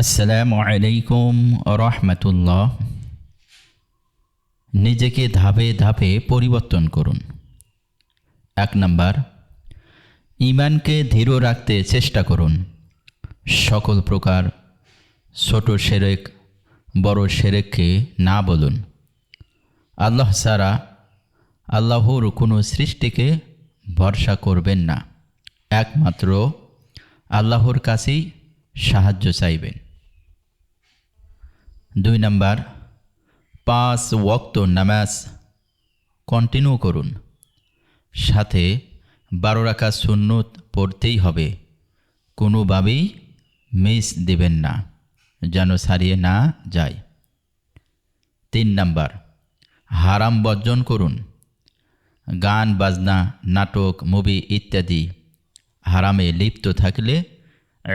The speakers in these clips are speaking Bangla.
আসসালামু আলাইকুম রহমতুল্লাহ। নিজেকে ধাপে ধাপে পরিবর্তন করুন। এক নাম্বার ইমানকে ধীর রাখতে চেষ্টা করুন। সকল প্রকার ছোট সেরেক, বড় সেরেককে না বলুন। আল্লাহ সারা আল্লাহর কোনো সৃষ্টিকে ভরসা করবেন না। একমাত্র আল্লাহর কাছেই সাহায্য চাইবেন। দুই নাম্বার, পাঁচ ওয়াক্ত নামাজ কন্টিনিউ করুন। সাথে বারো রাখা সুন্নত পড়তেই হবে। কোনোভাবেই মিস দেবেন না, যেন ছাড়িয়ে না যায়। তিন নাম্বার, হারাম বর্জন করুন। গান, বাজনা, নাটক, মুভি ইত্যাদি হারামে লিপ্ত থাকলে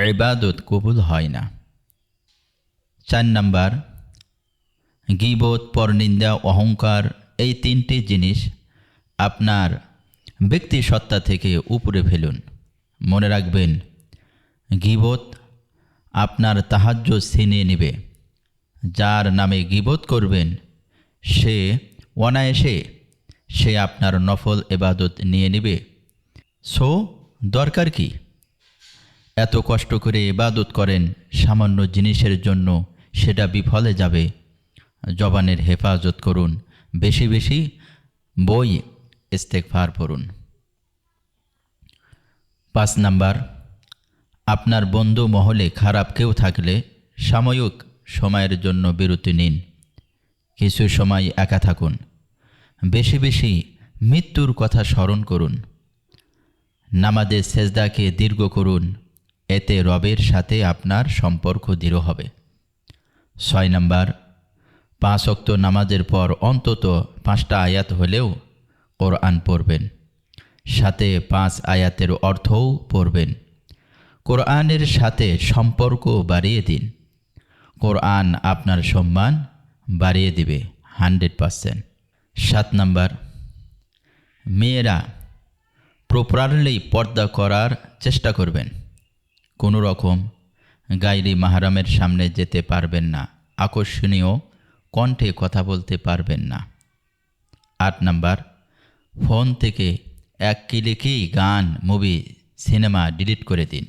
ইবাদত কবুল হয় না। চার নাম্বার, গিবত, পরনিন্দা, অহংকার, এই তিনটি জিনিস আপনার ব্যক্তি সত্তা থেকে উপরে ফেলুন। মনে রাখবেন, গিবত আপনার তাহাজ্য ছিনিয়ে নেবে। যার নামে গিবত করবেন, সে অনায়াসে সে আপনার নফল এবাদত নিয়ে নেবে। সো, দরকার কি? এত কষ্ট করে এবাদত করেন সামান্য জিনিসের জন্য সেটা বিফলে যাবে। জবানের হেফাজত করুন। বেশি বেশি বই ইস্তেকফার পড়ুন। পাঁচ নাম্বার, আপনার বন্ধু মহলে খারাপ কেউ থাকলে সাময়িক সময়ের জন্য বিরতি নিন। কিছু সময় একা থাকুন। বেশি বেশি মৃত্যুর কথা স্মরণ করুন। নামাজের সেজদাকে দীর্ঘ করুন। এতে রবের সাথে আপনার সম্পর্ক দৃঢ় হবে। ছয় নম্বর, পাঁচ অক্ত নামাজের পর অন্তত পাঁচটা আয়াত হলেও কোরআন পড়বেন। সাথে পাঁচ আয়াতের অর্থও পড়বেন। কোরআনের সাথে সম্পর্ক বাড়িয়ে দিন। কোরআন আপনার সম্মান বাড়িয়ে দিবে হান্ড্রেড পারসেন্ট। সাত নম্বর, মেয়েরা প্রপারলি পর্দা করার চেষ্টা করবেন। কোনো রকম গাইরি মাহারামের সামনে যেতে পারবেন না। আকর্ষণীয় কণ্ঠে কথা বলতে পারবেন না। আট নাম্বার, ফোন থেকে এক ক্লিকেই গান, মুভি, সিনেমা ডিলিট করে দিন।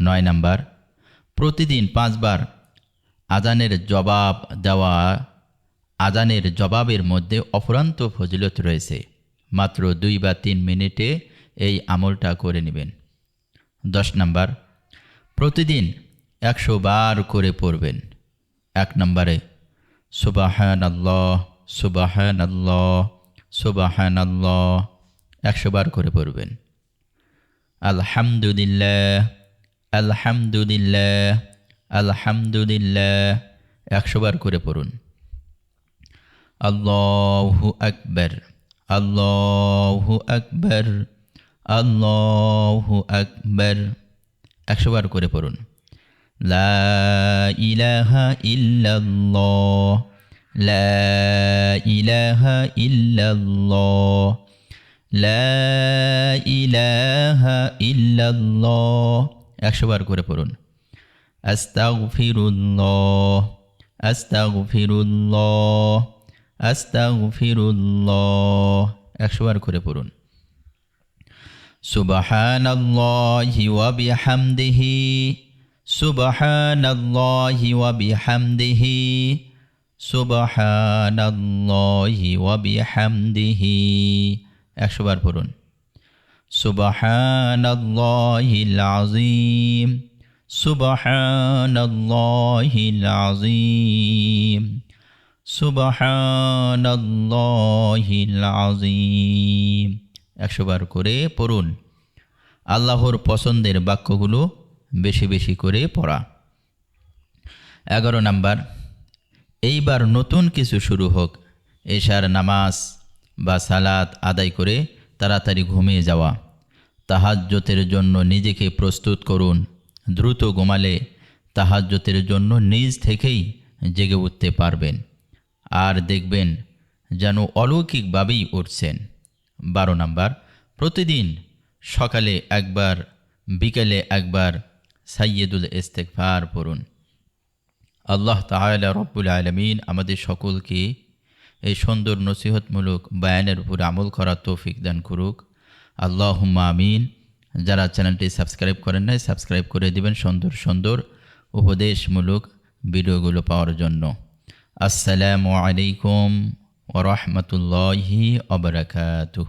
নয় নাম্বার, প্রতিদিন পাঁচবার আজানের জবাব দেওয়া, আজানের জবাবের মধ্যে অফুরান্ত ফজিলত রয়েছে। মাত্র দুই বা তিন মিনিটে এই আমলটা করে নেবেন। দশ নাম্বার, প্রতিদিন একশো বার করে পড়বেন। এক নম্বরে সুবাহান আল্লাহ সুবাহান আল্লাহ সুবাহান আল্লাহ একশো বার করে পড়বেন। আলহামদুলিল্লাহ আলহামদুলিল্লাহ আলহামদুলিল্লাহ, একশো বার করে পড়ুন। আল্লাহু আকবর আল্লাহু আকবর আল্লাহু আকবর, একশো বার করে পড়ুন। লা ইলাহা ইল্লাল্লাহ, লা ইলাহা ইল্লাল্লাহ, লা ইলাহা ইল্লাল্লাহ। একশো বার করে পড়ুন। আস্তাগফিরুল্লাহ আস্তাগফিরুল্লাহ আস্তাগফিরুল্লাহ। একশো বার করে পড়ুন। সুবহানাল্লাহি ওয়া বিহামদিহি। সুবহানাল্লাহি ওয়া বিহামদিহি, সুবহানাল্লাহি ওয়া বিহামদিহি। একশো বার পড়ুন। সুবহানাল্লাহিল আযীম সুবহানাল্লাহিল আযীম সুবহানাল্লাহিল আযীম। একশো বার করে পড়ুন। আল্লাহর পছন্দের বাক্যগুলো বেশি বেশি করে পড়া। এগারো নাম্বার, এইবার নতুন কিছু শুরু হোক, এশার নামাজ বা সালাত আদায় করে তাড়াতাড়ি ঘুমিয়ে যাওয়া। তাহাজ্যতের জন্য নিজেকে প্রস্তুত করুন। দ্রুত ঘুমালে তাহাজ্যতের জন্য নিজ থেকেই জেগে উঠতে পারবেন। আর দেখবেন যেন অলৌকিকভাবেই উঠছেন। বারো নাম্বার, প্রতিদিন সকালে একবার, বিকেলে একবার সাইয়েদুল ইস্তেকফার পড়ুন। আল্লাহ তাআলা রব্বুল আলমিন আমাদের সকলকে এই সুন্দর নসিহতমূলক বায়ানের উপরে আমল করার তৌফিক দান করুক। আল্লাহ আমিন। যারা চ্যানেলটি সাবস্ক্রাইব করেন নাই, সাবস্ক্রাইব করে দিবেন সুন্দর সুন্দর উপদেশমূলক ভিডিওগুলো পাওয়ার জন্য। আসসালামু আলাইকুম ওরহমতুল্লাহি অবরাকাতুহ